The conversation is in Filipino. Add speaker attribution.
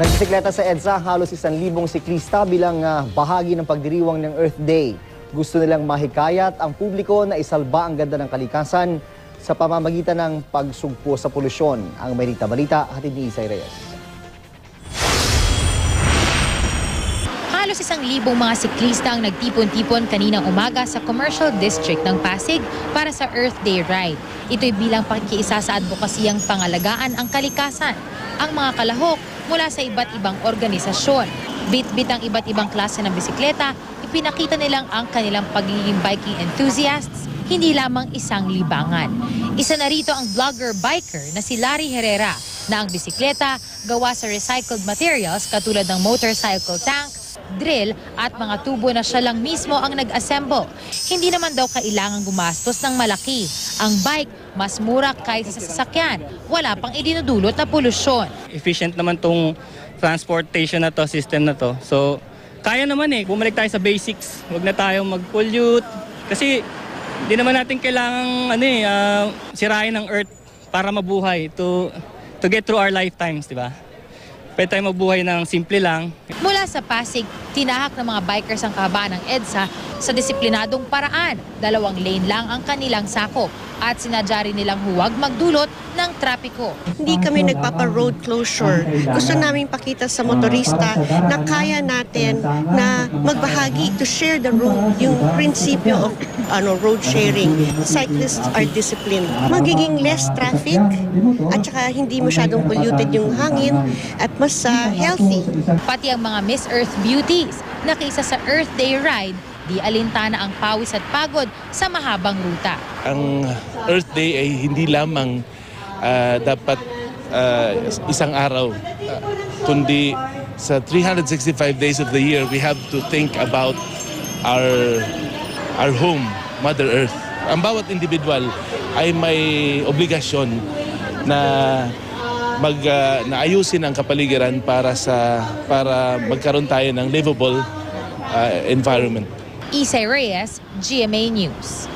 Speaker 1: Nagbisikleta sa EDSA halos isang libong siklista bilang ah, bahagi ng pagdiriwang ng Earth Day. Gusto nilang mahikayat ang publiko na isalba ang ganda ng kalikasan sa pamamagitan ng pagsugpo sa polusyon. Ang Merita Balita, hatid ni Isay Reyes.
Speaker 2: Halos isang libong mga siklista ang nagtipon-tipon kaninang umaga sa Commercial District ng Pasig para sa Earth Day Ride. Ito'y bilang pakikiisa sa advokasiyang pangalagaan ang kalikasan. Ang mga kalahok mula sa iba't ibang organisasyon. Bit-bit ang iba't ibang klase ng bisikleta, ipinakita nilang ang kanilang pagiging biking enthusiasts, hindi lamang isang libangan. Isa na rito ang vlogger-biker na si Larry Herrera na ang bisikleta gawa sa recycled materials katulad ng motorcycle tank, drill at mga tubo na siya lang mismo ang nag-assemble. Hindi naman daw kailangan gumastos ng malaki. Ang bike mas mura kaysa sa sasakyan. Wala pang idinudulot na polusyon.
Speaker 3: efficient naman tong transportation na to, system na to. So, kaya naman eh. Bumalik tayo sa basics. Huwag na tayong mag-pollute. Kasi, hindi naman natin kailangang ano eh, ah, sirain ang earth para mabuhay to to get through our lifetimes, di ba? Pwede tayo mabuhay ng simple lang.
Speaker 2: Mula sa Pasig, tinahak ng mga bikers ang kahabaan ng EDSA sa disiplinadong paraan. Dalawang lane lang ang kanilang sakop at sinadya rin nilang huwag magdulot ng trapiko.
Speaker 4: Hindi kami nagpapa-road closure. Gusto namin pakita sa motorista na kaya natin na magbahagi to share the road, yung prinsipyo of ano, road sharing. Cyclists are disciplined. Magiging less traffic at saka hindi masyadong polluted yung hangin at mas ah, healthy.
Speaker 2: Pati ang mga Miss Earth Beauties na kaysa sa Earth Day Ride, di alintana ang pawis at pagod sa mahabang ruta.
Speaker 5: ang Earth Day ay hindi lamang ah, dapat ah, isang araw, ah, kundi sa 365 days of the year, we have to think about our our home, Mother Earth. Ang bawat individual ay may obligasyon na mag ah, na ayusin ang kapaligiran para sa para magkaroon tayo ng livable ah, environment.
Speaker 2: Isay Reyes, GMA News.